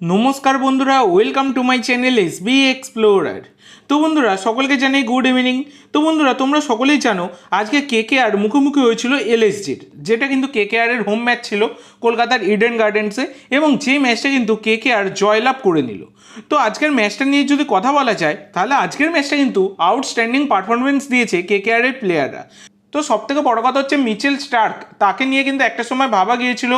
নমস্কার বন্ধুরা welcome to my channel S B explorer তো বন্ধুরা, সকলকে জানাই গুড ইভিনিং তো বন্ধুরা, তোমরা সকলেই জানো, আজকে কে কে আর মুখোমুখি হয়েছিল এলএসজির যেটা কিন্তু কে কে আর এর হোম ম্যাচ ছিল কলকাতার ইডেন গার্ডেন্সে এবং যে ম্যাচটা কিন্তু কে কে আর জয়লাভ করে নিল। তো আজকের ম্যাচটা নিয়ে যদি কথা বলা যায়, তাহলে আজকের ম্যাচটা কিন্তু আউটস্ট্যান্ডিং পারফরমেন্স দিয়েছে কে কে আর এর প্লেয়াররা তো সব থেকে বড় কথা হচ্ছে মিচেল স্টার্ক, তাকে নিয়ে কিন্তু একটা সময় ভাবা গিয়েছিল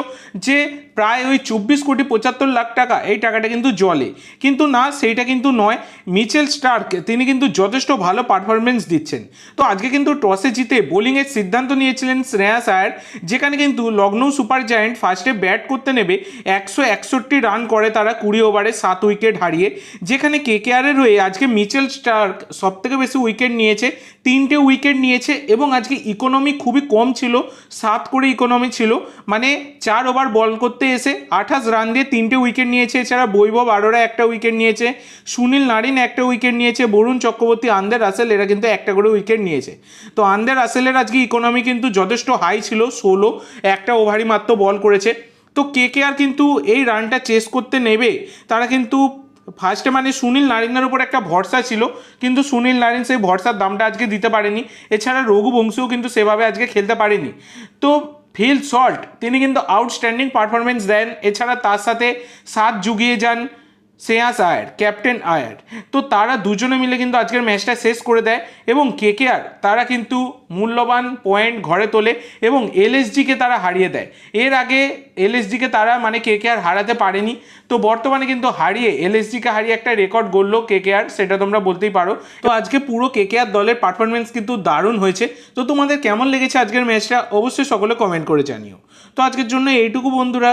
যে প্রায় ওই চব্বিশ কোটি পঁচাত্তর লাখ টাকা, এই টাকাটা কিন্তু জলে। কিন্তু না, সেইটা কিন্তু নয়। মিচেল স্টার্ক, তিনি কিন্তু যথেষ্ট ভালো পারফরমেন্স দিচ্ছেন। তো আজকে কিন্তু টসে জিতে বোলিংয়ের সিদ্ধান্ত নিয়েছিলেন শ্রেয়াস আয়ার যেখানে কিন্তু লখনৌ সুপার জায়েন্ট ফার্স্টে ব্যাট করতে নেবে একশো একষট্টি রান করে তারা কুড়ি ওভারে সাত উইকেট হারিয়ে, যেখানে কে কে আরের হয়ে আজকে মিচেল স্টার্ক সব থেকে বেশি উইকেট নিয়েছে, তিনটে উইকেট নিয়েছে এবং আজকে ইকোনমি খুবই কম ছিল, সাত করে ইকোনমি ছিল। মানে চার ওভার বল করতে এসে আঠাশ রান দিয়ে তিনটে উইকেট নিয়েছে, এছাড়া বৈভব আরোরা একটা উইকেট নিয়েছে, সুনীল নারিন একটা উইকেট নিয়েছে, বরুণ চক্রবর্তী, আন্দের রাসেল, এরা কিন্তু একটা করে উইকেট নিয়েছে। তো আন্দের রাসেলের আজকে ইকোনমি কিন্তু যথেষ্ট হাই ছিল, ষোলো, একটা ওভারই মাত্র বল করেছে। তো কে কে আর কিন্তু এই রানটা চেস করতে নেবে, তারা কিন্তু ফার্স্টে মানে সুনীল নারিনের উপর একটা ভরসা ছিল, কিন্তু সুনীল নারিন সেই ভরসার দামটা আজকে দিতে পারেনি। এছাড়া রঘু রঘুবংশীও কিন্তু সেভাবে আজকে খেলতে পারেনি। তো ফিল সল্ট, তিনি কিন্তু আউটস্ট্যান্ডিং পারফরমেন্স দেন। এছাড়া তার সাথে সাত জুগিয়ে যান। শ্রেয়াস আয়ার, ক্যাপ্টেন আয়ার। তো তারা দুজনে মিলে কিন্তু আজকের ম্যাচটা শেষ করে দেয় এবং কে কে আর তারা কিন্তু মূল্যবান পয়েন্ট ঘরে তোলে এবং এলএসজিকে তারা হারিয়ে দেয়। এর আগে এলএসজিকে তারা মানে কে কে আর হারাতে পারেনি। তো বর্তমানে কিন্তু হারিয়ে এলএসজিকে হারিয়ে একটা রেকর্ড গড়লো কে কে আর সেটা তোমরা বলতেই পারো। তো আজকে পুরো কে কে আর দলের পারফরমেন্স কিন্তু দারুণ হয়েছে। তো তোমাদের কেমন লেগেছে আজকের ম্যাচটা অবশ্যই সকলে কমেন্ট করে জানিও। তো আজকের জন্য এইটুকু বন্ধুরা।